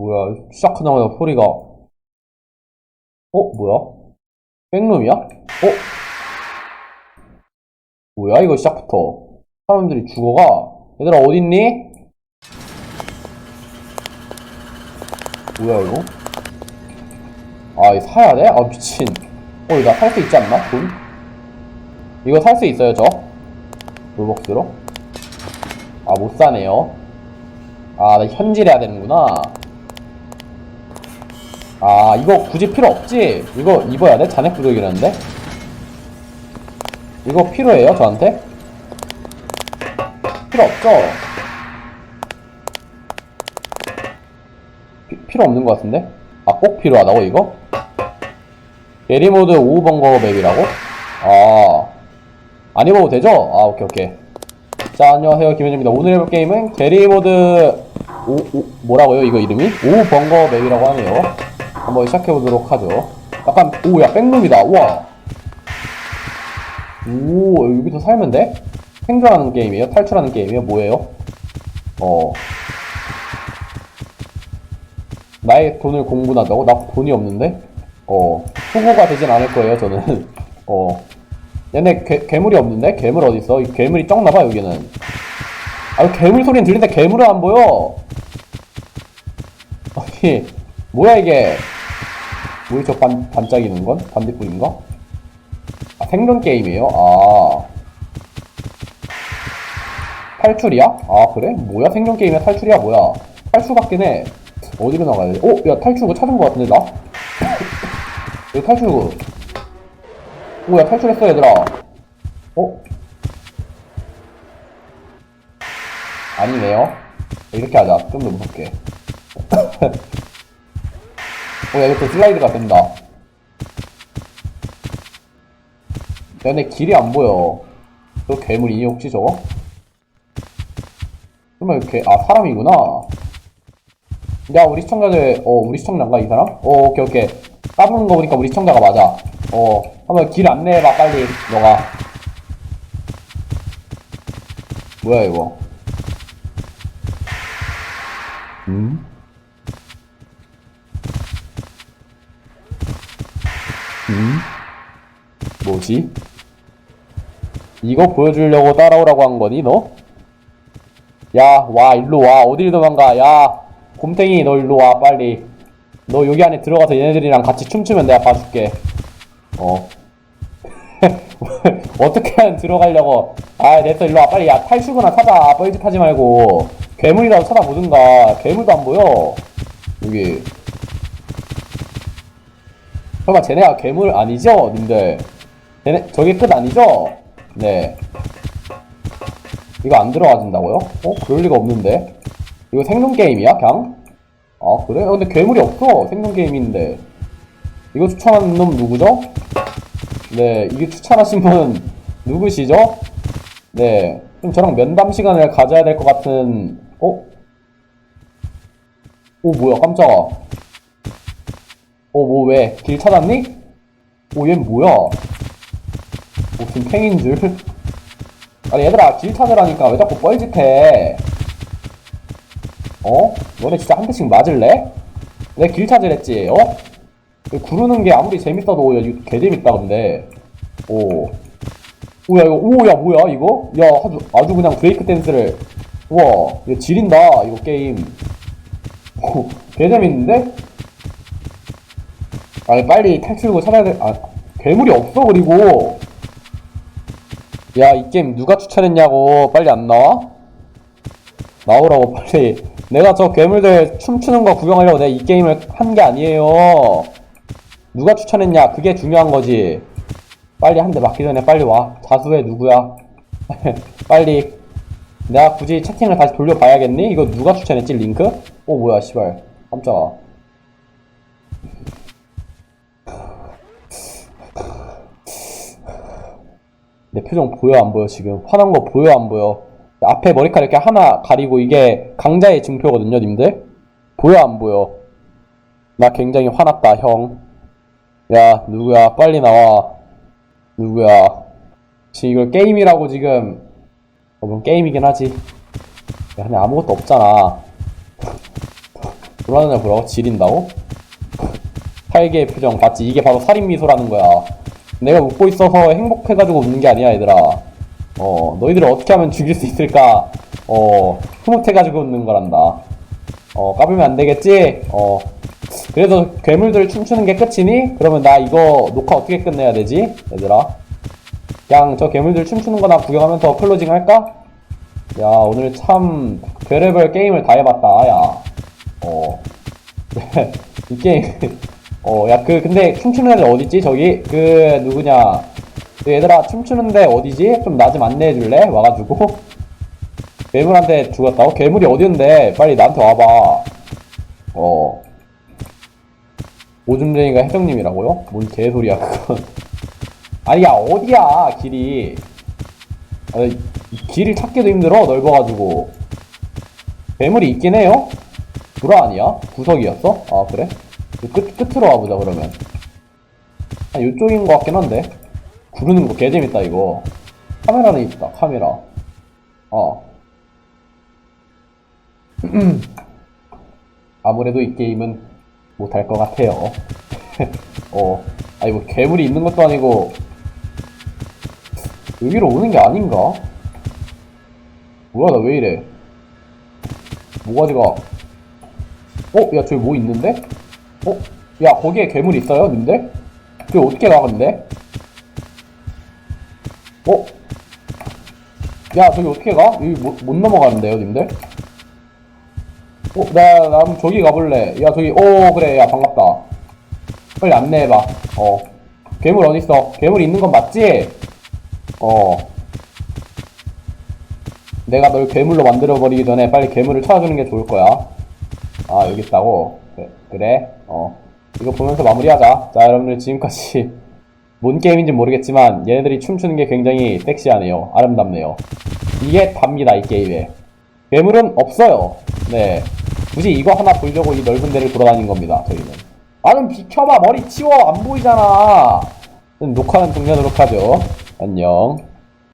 뭐야, 시작하자마자 소리가. 어, 뭐야? 백룸이야? 어? 뭐야, 이거 시작부터. 사람들이 죽어가. 얘들아, 어딨니? 뭐야, 이거? 아, 이거 사야 돼? 아, 미친. 어, 이거 나 살 수 있지 않나? 돈? 이거 살 수 있어요, 저? 롤벅스로? 아, 못 사네요. 아, 나 현질해야 되는구나. 아, 이거 굳이 필요 없지? 이거 입어야 돼? 잔액 부족이라는데? 이거 필요해요, 저한테? 필요 없죠? 피- 필요 없는 것 같은데? 아, 꼭 필요하다고, 이거? 게리모드 5번거 맵이라고? 아, 안 입어도 되죠? 아, 오케이, 오케이. 자, 안녕하세요. 김현입니다. 오늘 해볼 게임은 게리모드 오, 오, 뭐라고요? 이거 이름이? 5번거 맵이라고 하네요. 한번 시작해보도록 하죠. 약간, 오, 야, 백룸이다. 우와. 오, 여기서 살면 돼? 생존하는 게임이에요? 탈출하는 게임이에요? 뭐예요? 어. 나의 돈을 공분하자고? 나 돈이 없는데? 어. 후보가 되진 않을 거예요, 저는. 어. 얘네 괴, 괴물이 없는데? 괴물? 이 괴물이 쩍나봐, 여기는. 아, 괴물 소리는 들리는데 괴물은 안 보여! 아니, 뭐야, 이게. 뭐야, 저 반, 반짝이는 건? 반딧불인가? 아, 생존 게임이에요? 아. 탈출이야? 아, 그래? 뭐야? 생존 게임이야? 탈출이야? 뭐야? 탈출 같긴 해. 어디로 나가야 돼? 어? 야, 탈출구 찾은 것 같은데, 나? 여기 탈출구. 오, 야, 탈출했어, 얘들아. 어? 아니네요. 이렇게 하자. 좀 더 무섭게. 어, 야, 이것도 슬라이드가 된다. 얘네 길이 안 보여. 저 괴물이니, 혹시 저거? 정말 이렇게, 아, 사람이구나. 야, 우리 시청자들, 어, 우리 시청자인가, 이 사람? 어, 오케이, 오케이. 까부는 거 보니까 우리 시청자가 맞아. 어, 한번 길 안내해봐, 빨리, 너가. 뭐야, 이거. 음? 음? 뭐지? 이거 보여주려고 따라오라고 한 거니, 너? 야, 와, 일로 와. 어딜 도망가. 야, 곰탱이, 너 일로 와, 빨리. 너 여기 안에 들어가서 얘네들이랑 같이 춤추면 내가 봐줄게. 어. 어떻게 하면 들어가려고. 아, 됐어, 일로 와. 빨리, 야, 탈출구나 찾아. 뻘짓 하지 말고. 괴물이라도 찾아보든가. 괴물도 안 보여. 여기. 설마 쟤네가 괴물 아니죠? 님들. 쟤네, 저게 끝 아니죠? 네. 이거 안 들어가진다고요? 어? 그럴 리가 없는데. 이거 생존 게임이야, 그냥? 아, 그래? 어, 근데 괴물이 없어. 생존 게임인데. 이거 추천하는 놈 누구죠? 네, 이게 추천하신 분 누구시죠? 네. 좀 저랑 면담 시간을 가져야 될 것 같은, 어? 오, 뭐야, 깜짝아. 어, 뭐, 왜? 길 찾았니? 오, 얘 뭐야? 무슨 팽인 줄? 아니 얘들아 길 찾으라니까 왜 자꾸 뻘짓해 어? 너네 진짜 한 대씩 맞을래? 내 길 찾으랬지 어? 구르는 게 아무리 재밌어도 야, 이거 개 재밌다 근데 오 오 야 이거 오 야 뭐야 이거? 야 아주, 아주 그냥 브레이크 댄스를 우와 이거 지린다 이거 게임 오, 개 재밌는데? 아니 빨리 탈출구 찾아야 돼 아 괴물이 없어 그리고 야, 이 게임 누가 추천했냐고. 빨리 안 나와? 나오라고, 빨리. 내가 저 괴물들 춤추는 거 구경하려고 내가 이 게임을 한 게 아니에요. 누가 추천했냐? 그게 중요한 거지. 빨리 한 대 맞기 전에 빨리 와. 자수해, 누구야? 빨리. 내가 굳이 채팅을 다시 돌려봐야겠니? 이거 누가 추천했지, 링크? 어, 뭐야, 씨발. 깜짝아. 내 표정 보여 안 보여 지금? 화난 거 보여 안 보여? 앞에 머리카락 이렇게 하나 가리고 이게 강자의 증표거든요 님들? 보여 안 보여? 나 굉장히 화났다 형야 누구야? 빨리 나와. 누구야? 지금 이걸 게임이라고 지금. 어, 물론 게임이긴 하지. 야 근데 아무것도 없잖아. 불안하냐 보라고? 지린다고? 팔개의 표정 봤지? 이게 바로 살인미소라는 거야. 내가 웃고 있어서 행복해가지고 웃는 게 아니야, 얘들아. 어, 너희들을 어떻게 하면 죽일 수 있을까? 어, 흐뭇해가지고 웃는 거란다. 어, 까불면 안 되겠지? 어, 그래도 괴물들 춤추는 게 끝이니? 그러면 나 이거 녹화 어떻게 끝내야 되지? 얘들아. 그냥 저 괴물들 춤추는 거나 구경하면서 클로징 할까? 야, 오늘 참 별의별 게임을 다 해봤다, 야. 어. 이 게임. 어, 야, 그, 근데 춤추는 애들 어딨지? 저기? 그, 누구냐. 그 얘들아, 춤추는데 어디지? 좀 나 좀 안내해줄래? 와가지고. 괴물한테 죽었다 고? 괴물이 어디였는데? 빨리 나한테 와봐. 어. 오줌쟁이가 혜정님이라고요? 뭔 개소리야, 그건. 아니, 야, 어디야, 길이. 아니, 이 길을 찾기도 힘들어, 넓어가지고. 괴물이 있긴 해요? 구라 아니야? 구석이었어? 아, 그래? 그 끝, 끝으로 와보자, 그러면. 아, 요쪽인 것 같긴 한데. 구르는 거 개재밌다, 이거. 카메라는 있다, 카메라. 어. 아무래도 이 게임은 못할 것 같아요. 어. 아니, 뭐, 괴물이 있는 것도 아니고, 여기로 오는 게 아닌가? 뭐야, 나 왜 이래? 모가지가, 어? 야, 저기 뭐 있는데? 어? 야, 거기에 괴물 있어요, 님들? 저기 어떻게 가, 근데? 어? 야, 저기 어떻게 가? 여기 못, 못 넘어가는데요, 님들? 어, 나, 나 저기 가볼래. 야, 저기, 오, 그래, 야, 반갑다. 빨리 안내해봐. 어. 괴물 어딨어? 괴물 있는 건 맞지? 어. 내가 널 괴물로 만들어버리기 전에 빨리 괴물을 찾아주는 게 좋을 거야. 아, 여기 있다고? 그, 그래? 어. 이거 보면서 마무리하자. 자, 여러분들 지금까지 뭔 게임인지 모르겠지만 얘네들이 춤추는 게 굉장히 섹시하네요. 아름답네요. 이게 답니다, 이 게임에. 괴물은 없어요. 네. 굳이 이거 하나 보려고 이 넓은 데를 돌아다닌 겁니다, 저희는. 아, 좀 비켜봐. 머리 치워. 안 보이잖아. 녹화는 종료하도록 하죠. 안녕.